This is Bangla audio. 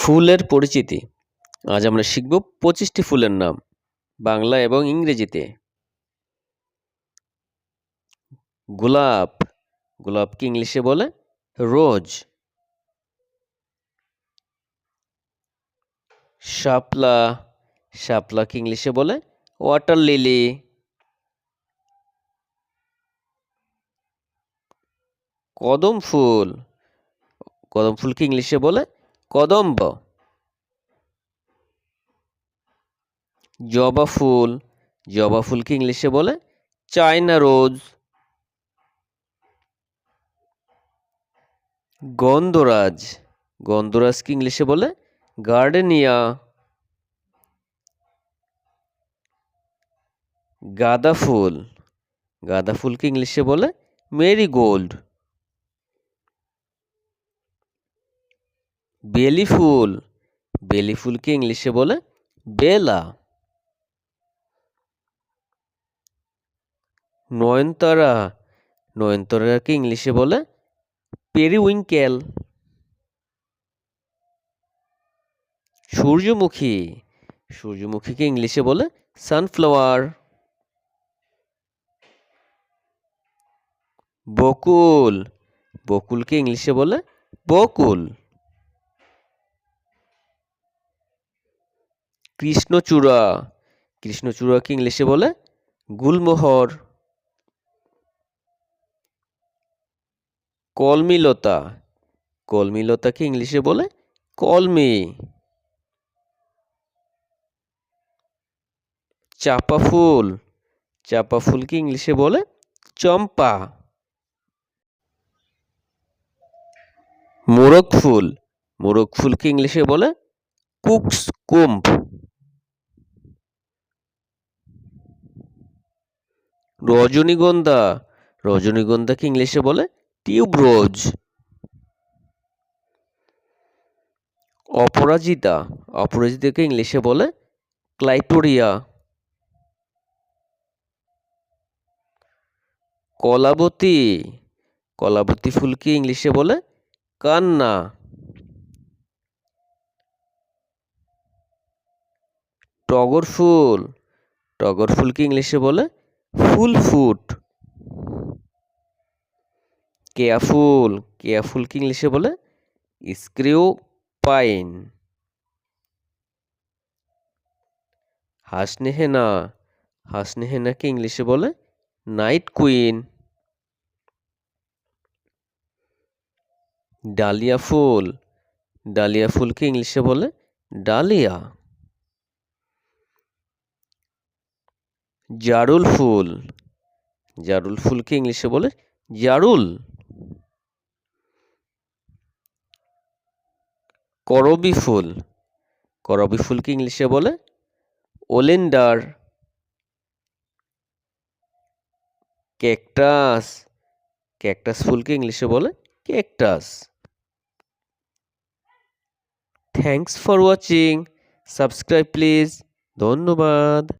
ফুলের পরিচিতি। আজ আমরা শিখব পঁচিশটি ফুলের নাম, বাংলা এবং ইংরেজিতে। গোলাপ গোলাপকে ইংলিশে বলে? রোজ। শাপলা শাপলাকে ইংলিশে বলে? Water lily. কদম ফুল, কদম ফুলকে ইংলিশে বলে? কদম্ব, জবা ফুল, জবা ফুলকে ইংলিশে বলে চায়না রোজ, গন্ধরাজ, গন্ধরাজকে ইংলিশে বলে গার্ডেনিয়া, গাঁদা ফুল, গাঁদা ফুলকে ইংলিশে বলে মেরিগোল্ড। বেলি ফুল। বেলি ফুলকে ইংলিশে বলে বেলা। নয়নতারা। নয়নতারাকে ইংলিশে বলে পেরিউইঙ্কেল। সূর্যমুখী। সূর্যমুখীকে ইংলিশে বলে সানফ্লাওয়ার। বকুল। বকুলকে ইংলিশে বলে বকুল। কৃষ্ণচূড়া। কৃষ্ণচূড়াকে ইংলিশে বলে? গুলমোহর। কলমিলতা। কলমিলতাকে ইংলিশে বলে? কলমি। চাপা ফুল। চাপা ফুলকে ইংলিশে বলে? চম্পা। মোরগ ফুল। মোরগ ফুলকে ইংলিশে বলে? Cockscomb. রজনীগন্ধা। রজনীগন্ধাকে ইংলিশে বলে টিউবরোজ। অপরাজিতা। অপরাজিতাকে ইংলিশে বলে ক্লাইটোরিয়া। কলাবতী। কলাবতী ফুলকে ইংলিশে বলে কান্না। টগর ফুল। টগর ফুলকে ইংলিশে বলে ফুল ফুট। কেয়া ফুল, কেয়া ফুলকে ইংলিশে বলে? স্ক্রিউ পাইন। হাসনেহেনা হাসনেহেনাকে ইংলিশে বলে? Night queen. ডালিয়া ফুল, ডালিয়া ফুলকে ইংলিশে বলে? ডালিয়া। জারুল ফুল। জারুল ফুলকে ইংলিশে বলে জারুল। করবি ফুল। করবি ফুলকে ইংলিশে বলে ওলেন্ডার। ক্যাকটাস। ক্যাকটাস ফুলকে ইংলিশে বলে cactus. Thanks for watching. Subscribe please. ধন্যবাদ।